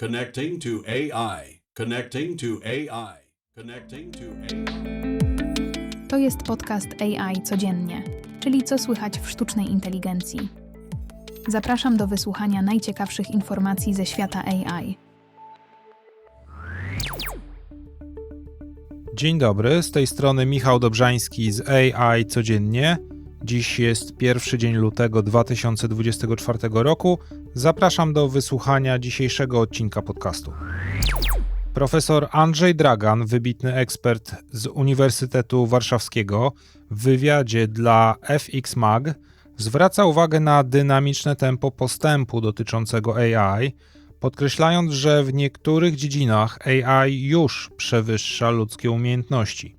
Connecting to AI. Connecting to AI. Connecting to AI. To jest podcast AI codziennie, czyli co słychać w sztucznej inteligencji. Zapraszam do wysłuchania najciekawszych informacji ze świata AI. Dzień dobry, z tej strony Michał Dobrzański z AI Codziennie. Dziś jest pierwszy dzień lutego 2024 roku. Zapraszam do wysłuchania dzisiejszego odcinka podcastu. Profesor Andrzej Dragan, wybitny ekspert z Uniwersytetu Warszawskiego, w wywiadzie dla FX Mag zwraca uwagę na dynamiczne tempo postępu dotyczącego AI, podkreślając, że w niektórych dziedzinach AI już przewyższa ludzkie umiejętności.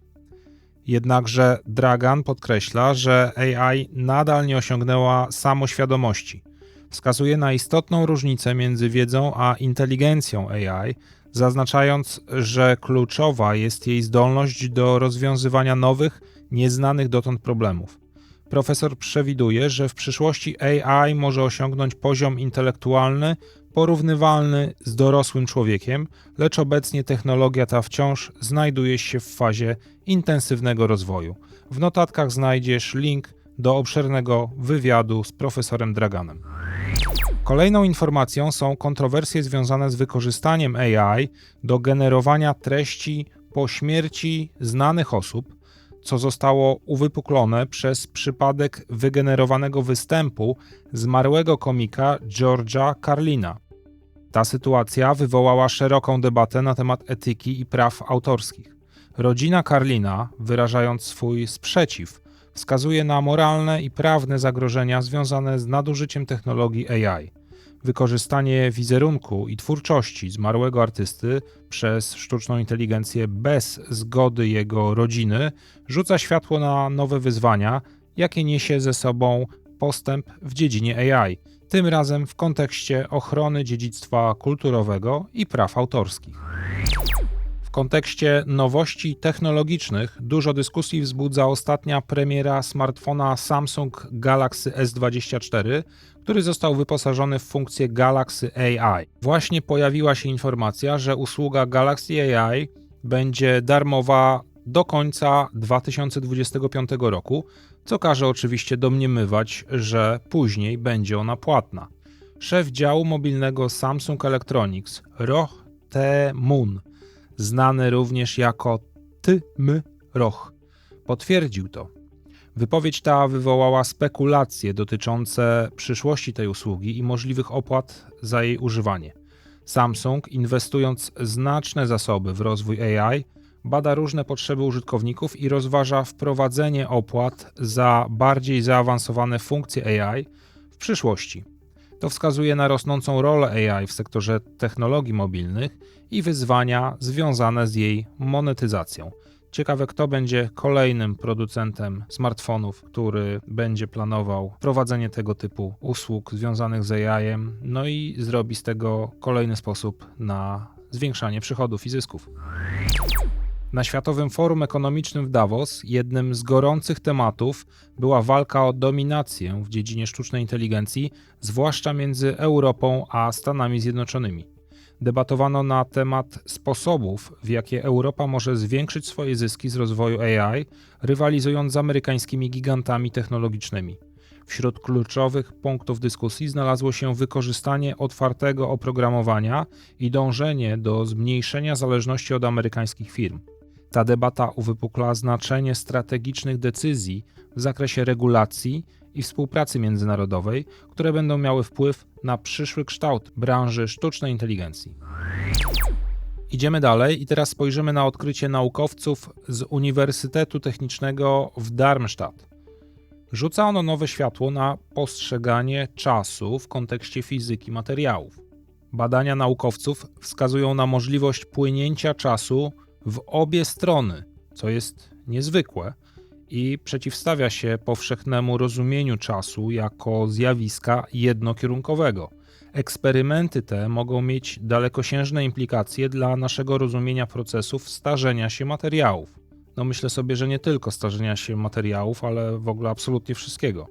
Jednakże Dragan podkreśla, że AI nadal nie osiągnęła samoświadomości. Wskazuje na istotną różnicę między wiedzą a inteligencją AI, zaznaczając, że kluczowa jest jej zdolność do rozwiązywania nowych, nieznanych dotąd problemów. Profesor przewiduje, że w przyszłości AI może osiągnąć poziom intelektualny porównywalny z dorosłym człowiekiem, lecz obecnie technologia ta wciąż znajduje się w fazie intensywnego rozwoju. W notatkach znajdziesz link do obszernego wywiadu z profesorem Draganem. Kolejną informacją są kontrowersje związane z wykorzystaniem AI do generowania treści po śmierci znanych osób, co zostało uwypuklone przez przypadek wygenerowanego występu zmarłego komika George'a Carlina. Ta sytuacja wywołała szeroką debatę na temat etyki i praw autorskich. Rodzina Carlina, wyrażając swój sprzeciw, wskazuje na moralne i prawne zagrożenia związane z nadużyciem technologii AI. Wykorzystanie wizerunku i twórczości zmarłego artysty przez sztuczną inteligencję bez zgody jego rodziny rzuca światło na nowe wyzwania, jakie niesie ze sobą postęp w dziedzinie AI, tym razem w kontekście ochrony dziedzictwa kulturowego i praw autorskich. W kontekście nowości technologicznych dużo dyskusji wzbudza ostatnia premiera smartfona Samsung Galaxy S24, który został wyposażony w funkcję Galaxy AI. Właśnie pojawiła się informacja, że usługa Galaxy AI będzie darmowa do końca 2025 roku, co każe oczywiście domniemywać, że później będzie ona płatna. Szef działu mobilnego Samsung Electronics, Roh Tae-moon, znany również jako T.M. Roh, potwierdził to. Wypowiedź ta wywołała spekulacje dotyczące przyszłości tej usługi i możliwych opłat za jej używanie. Samsung, inwestując znaczne zasoby w rozwój AI, bada różne potrzeby użytkowników i rozważa wprowadzenie opłat za bardziej zaawansowane funkcje AI w przyszłości. To wskazuje na rosnącą rolę AI w sektorze technologii mobilnych i wyzwania związane z jej monetyzacją. Ciekawe, kto będzie kolejnym producentem smartfonów, który będzie planował prowadzenie tego typu usług związanych z AI, no i zrobi z tego kolejny sposób na zwiększanie przychodów i zysków. Na Światowym Forum Ekonomicznym w Davos jednym z gorących tematów była walka o dominację w dziedzinie sztucznej inteligencji, zwłaszcza między Europą a Stanami Zjednoczonymi. Debatowano na temat sposobów, w jakie Europa może zwiększyć swoje zyski z rozwoju AI, rywalizując z amerykańskimi gigantami technologicznymi. Wśród kluczowych punktów dyskusji znalazło się wykorzystanie otwartego oprogramowania i dążenie do zmniejszenia zależności od amerykańskich firm. Ta debata uwypukla znaczenie strategicznych decyzji w zakresie regulacji i współpracy międzynarodowej, które będą miały wpływ na przyszły kształt branży sztucznej inteligencji. Idziemy dalej i teraz spojrzymy na odkrycie naukowców z Uniwersytetu Technicznego w Darmstadt. Rzuca ono nowe światło na postrzeganie czasu w kontekście fizyki materiałów. Badania naukowców wskazują na możliwość płynięcia czasu w obie strony, co jest niezwykłe i przeciwstawia się powszechnemu rozumieniu czasu jako zjawiska jednokierunkowego. Eksperymenty te mogą mieć dalekosiężne implikacje dla naszego rozumienia procesów starzenia się materiałów. No myślę sobie, że nie tylko starzenia się materiałów, ale w ogóle absolutnie wszystkiego.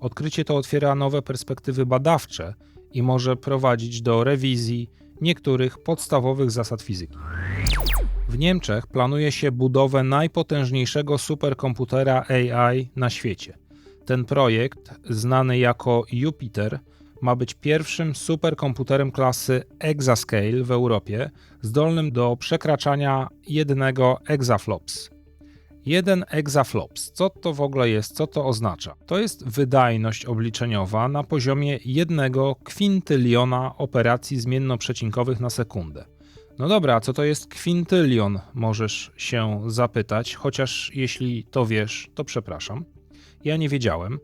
Odkrycie to otwiera nowe perspektywy badawcze i może prowadzić do rewizji niektórych podstawowych zasad fizyki. W Niemczech planuje się budowę najpotężniejszego superkomputera AI na świecie. Ten projekt, znany jako Jupiter, ma być pierwszym superkomputerem klasy Exascale w Europie, zdolnym do przekraczania jednego exaflops. Jeden exaflops. Co to w ogóle jest? Co to oznacza? To jest wydajność obliczeniowa na poziomie jednego kwintyliona operacji zmiennoprzecinkowych na sekundę. No dobra, co to jest kwintylion? Możesz się zapytać, chociaż jeśli to wiesz, to przepraszam. Ja nie wiedziałem.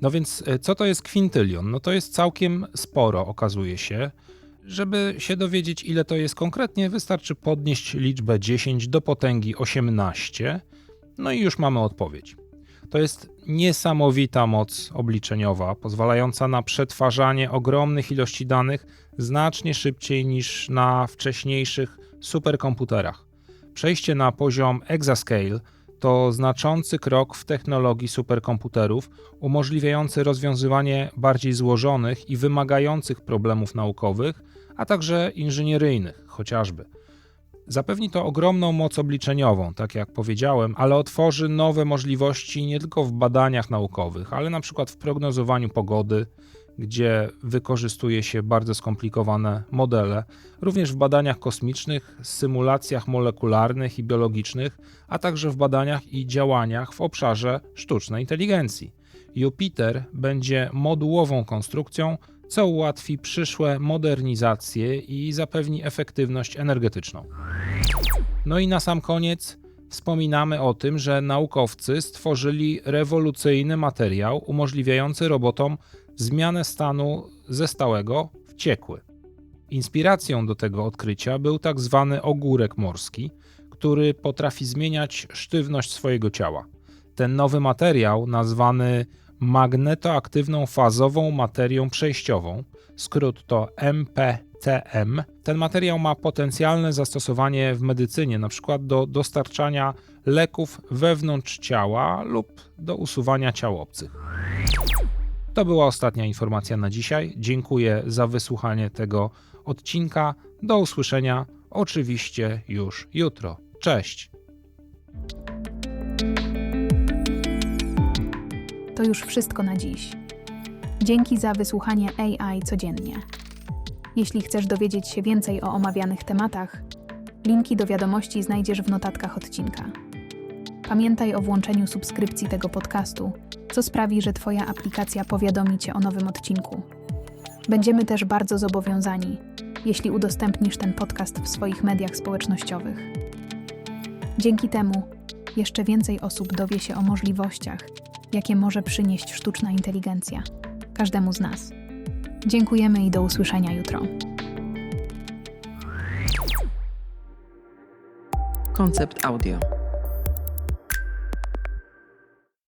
No więc e, co to jest kwintylion? No to jest całkiem sporo, okazuje się. Żeby się dowiedzieć, ile to jest konkretnie, wystarczy podnieść liczbę 10 do potęgi 18. No i już mamy odpowiedź. To jest niesamowita moc obliczeniowa, pozwalająca na przetwarzanie ogromnych ilości danych znacznie szybciej niż na wcześniejszych superkomputerach. Przejście na poziom exascale to znaczący krok w technologii superkomputerów, umożliwiający rozwiązywanie bardziej złożonych i wymagających problemów naukowych, a także inżynieryjnych chociażby. Zapewni to ogromną moc obliczeniową, tak jak powiedziałem, ale otworzy nowe możliwości nie tylko w badaniach naukowych, ale na przykład w prognozowaniu pogody, gdzie wykorzystuje się bardzo skomplikowane modele, również w badaniach kosmicznych, symulacjach molekularnych i biologicznych, a także w badaniach i działaniach w obszarze sztucznej inteligencji. Jupiter będzie modułową konstrukcją, co ułatwi przyszłe modernizacje i zapewni efektywność energetyczną. No i na sam koniec wspominamy o tym, że naukowcy stworzyli rewolucyjny materiał umożliwiający robotom zmianę stanu ze stałego w ciekły. Inspiracją do tego odkrycia był tak zwany ogórek morski, który potrafi zmieniać sztywność swojego ciała. Ten nowy materiał, nazwany magnetoaktywną fazową materią przejściową, skrót to MPTM, ten materiał ma potencjalne zastosowanie w medycynie, np. do dostarczania leków wewnątrz ciała lub do usuwania ciał obcych. To była ostatnia informacja na dzisiaj. Dziękuję za wysłuchanie tego odcinka. Do usłyszenia oczywiście już jutro. Cześć! To już wszystko na dziś. Dzięki za wysłuchanie AI codziennie. Jeśli chcesz dowiedzieć się więcej o omawianych tematach, linki do wiadomości znajdziesz w notatkach odcinka. Pamiętaj o włączeniu subskrypcji tego podcastu, co sprawi, że Twoja aplikacja powiadomi Cię o nowym odcinku. Będziemy też bardzo zobowiązani, jeśli udostępnisz ten podcast w swoich mediach społecznościowych. Dzięki temu jeszcze więcej osób dowie się o możliwościach, jakie może przynieść sztuczna inteligencja każdemu z nas. Dziękujemy i do usłyszenia jutro. Koncept audio.